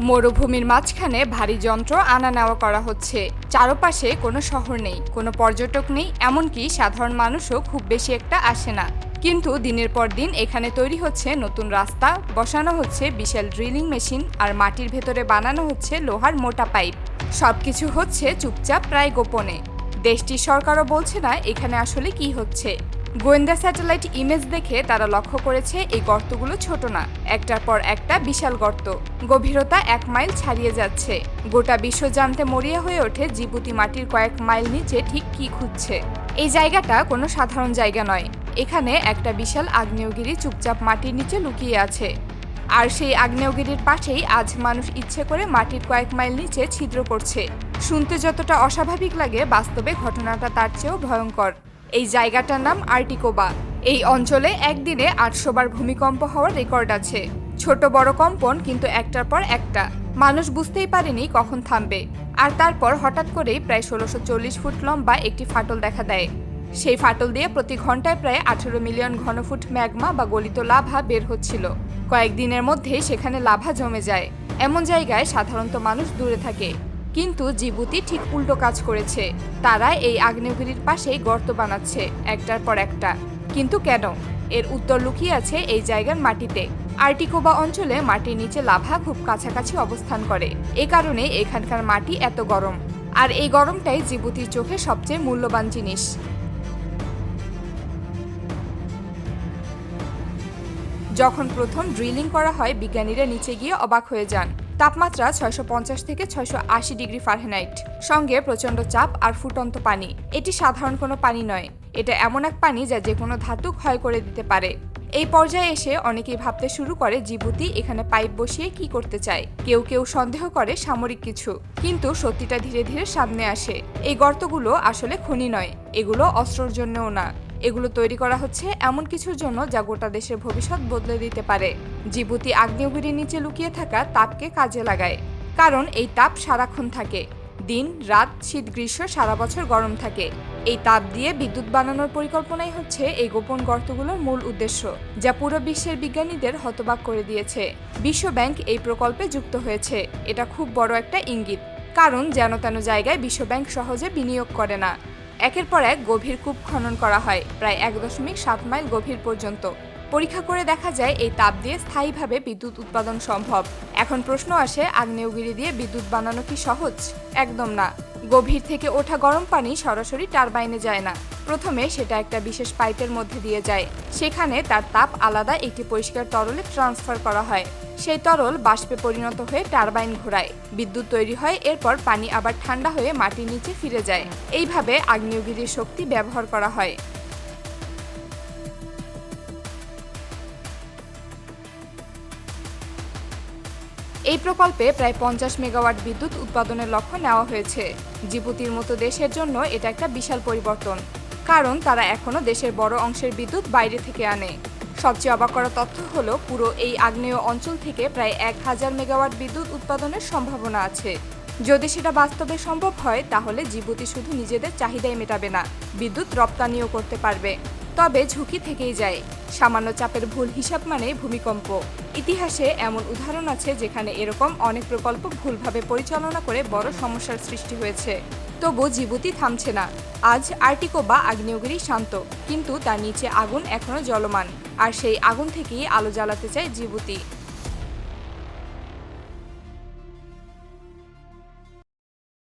মরুভূমির মাঝখানে ভারী যন্ত্র আনা নেওয়া করা হচ্ছে। চারপাশে কোনো শহর নেই, কোনো পর্যটক নেই, এমনকি সাধারণ মানুষও খুব বেশি একটা আসে না। কিন্তু দিনের পর দিন এখানে তৈরি হচ্ছে নতুন রাস্তা, বসানো হচ্ছে বিশাল ড্রিলিং মেশিন আর মাটির ভেতরে বানানো হচ্ছে লোহার মোটা পাইপ। সবকিছু হচ্ছে চুপচাপ প্রায় গোপনে। দেশটির সরকারও বলছে না এখানে আসলে কি হচ্ছে। গোয়েন্দা স্যাটেলাইট ইমেজ দেখে তারা লক্ষ্য করেছে এই গর্তগুলো ছোট না। একটার পর একটা বিশাল গর্ত। গভীরতা এক মাইল ছাড়িয়ে যাচ্ছে। গোটা বিশ্ব জানতে মরিয়া হয়ে ওঠে জিবুতি মাটির কয়েক মাইল নিচে ঠিক কি খুঁজছে। এই জায়গাটা কোনো সাধারণ জায়গা নয়। এখানে একটা বিশাল আগ্নেয়গিরি চুপচাপ মাটির নিচে লুকিয়ে আছে। আর সেই আগ্নেয়গিরির পাশেই আজ মানুষ ইচ্ছে করে মাটির কয়েক মাইল নিচে ছিদ্র করছে। শুনতে যতটা অস্বাভাবিক লাগে, বাস্তবে ঘটনাটা তার চেয়েও ভয়ঙ্কর। এই জায়গাটার নাম আর্টিকোবা। এই অঞ্চলে একদিনে আটশো বার ভূমিকম্প হওয়ার রেকর্ড আছে। ছোট বড় কম্পন কিন্তু একটার পর একটা। মানুষ বুঝতেই পারেনি কখন থামবে। আর তারপর হঠাৎ করেই প্রায় ষোলোশো চল্লিশ ফুট লম্বা একটি ফাটল দেখা দেয়। সেই ফাটল দিয়ে প্রতি ঘন্টায় প্রায় আঠেরো মিলিয়ন ঘনফুট ম্যাগমা বা গলিত লাভা বের হচ্ছিল। কয়েকদিনের মধ্যেই সেখানে লাভা জমে যায়। এমন জায়গায় সাধারণত মানুষ দূরে থাকে। কিন্তু জিবুতি ঠিক উল্টো কাজ করেছে। তারা এই আগ্নেয়গিরির পাশেই গর্ত বানাচ্ছে, একটার পর একটা। কিন্তু কেন? এর উত্তর লুকিয়ে আছে এই জায়গার মাটিতে। আর্টিকোবা অঞ্চলে মাটির নিচে লাভা খুব কাছাকাছি অবস্থান করে। এ কারণে এখানকার মাটি এত গরম। আর এই গরমটাই জিবুতির চোখে সবচেয়ে মূল্যবান জিনিস। যখন প্রথম ড্রিলিং করা হয়, বিজ্ঞানীরা নিচে গিয়ে অবাক হয়ে যান। তাপমাত্রা ছয়শো পঞ্চাশ থেকে ছয়শো আশি ডিগ্রি ফারেনহাইট। সঙ্গে প্রচণ্ড চাপ আর ফুটন্ত পানি। এটি সাধারণ কোনো পানি নয়। এটা এমন এক পানি যা যে কোনো ধাতু ক্ষয় করে দিতে পারে। এই পর্যায়ে এসে অনেকেই ভাবতে শুরু করে জিবুতি এখানে পাইপ বসিয়ে কি করতে চায়। কেউ কেউ সন্দেহ করে সামরিক কিছু। কিন্তু সত্যিটা ধীরে ধীরে সামনে আসে। এই গর্তগুলো আসলে খনি নয়। এগুলো অস্ত্রর জন্যও না। এগুলো তৈরি করা হচ্ছে এমন কিছুর জন্য যা গোটা দেশের ভবিষ্যৎ বদলে দিতে পারে। জিবুতি আগ্নেয়গিরির নিচে লুকিয়ে থাকা তাপকে কাজে লাগায়। কারণ এই তাপ সারাক্ষণ থাকে। দিন, রাত, শীত, গ্রীষ্ম সারা বছর গরম থাকে। এই তাপ দিয়ে বিদ্যুৎ বানানোর পরিকল্পনাই হচ্ছে এই গোপন গর্তগুলোর মূল উদ্দেশ্য, যা পুরো বিশ্বের বিজ্ঞানীদের হতবাক করে দিয়েছে। বিশ্ব ব্যাংক এই প্রকল্পে যুক্ত হয়েছে। এটা খুব বড় একটা ইঙ্গিত। কারণ যেন তেন জায়গায় বিশ্ব ব্যাংক সহজে বিনিয়োগ করে না। একের পর এক গভীর কূপ খনন করা হয়, প্রায় এক দশমিক সাত মাইল গভীর পর্যন্ত। পরীক্ষা করে দেখা যায়, এই তাপ দিয়ে স্থায়ীভাবে বিদ্যুৎ উৎপাদন সম্ভব। এখন প্রশ্ন আসে, আগ্নেয়গিরি দিয়ে বিদ্যুৎ বানানো কি সহজ? একদম না। গভীর থেকে ওঠা গরম পানি সরাসরি টারবাইনে যায় না। প্রথমে সেটা একটা বিশেষ পাইপের মধ্যে দিয়ে যায়। সেখানে তার তাপ আলাদা একটি পরিষ্কার তরলে ট্রান্সফার করা হয়। সেই তরল বাষ্পে পরিণত হয়ে টারবাইন ঘোরায়। বিদ্যুৎ তৈরি হয়, এরপর পানি আবার ঠান্ডা হয়ে মাটির নিচে ফিরে যায়। এইভাবে আগ্নেয়গিরির শক্তি ব্যবহার করা হয়। এই প্রকল্পে প্রায় পঞ্চাশ মেগাওয়াট বিদ্যুৎ উৎপাদনের লক্ষ্য নেওয়া হয়েছে। জিবুতির মতো দেশের জন্য এটা একটা বিশাল পরিবর্তন, কারণ তারা এখনও দেশের বড় অংশের বিদ্যুৎ বাইরে থেকে আনে। সবচেয়ে অবাক করা তথ্য হল, পুরো এই আগ্নেয় অঞ্চল থেকে প্রায় এক হাজার মেগাওয়াট বিদ্যুৎ উৎপাদনের সম্ভাবনা আছে। যদি সেটা বাস্তবে সম্ভব হয়, তাহলে জিবুতি শুধু নিজেদের চাহিদাই মেটাবে না, বিদ্যুৎ রপ্তানিও করতে পারবে। তবে ঝুঁকি থেকেই যায়। সামান্য চাপের ভুল হিসাব মানে ভূমিকম্প। ইতিহাসে এমন উদাহরণ আছে যেখানে এরকম অনেক প্রকল্প ভুলভাবে পরিচালনা করে বড় সমস্যার সৃষ্টি হয়েছে। তবু জিবুতি থামছে না। আজ আর্টিকো বা আগ্নেয়গিরি শান্ত, কিন্তু তার নিচে আগুন এখনও জলমান আর সেই আগুন থেকেই আলো জ্বালাতে চায় জিবুতি।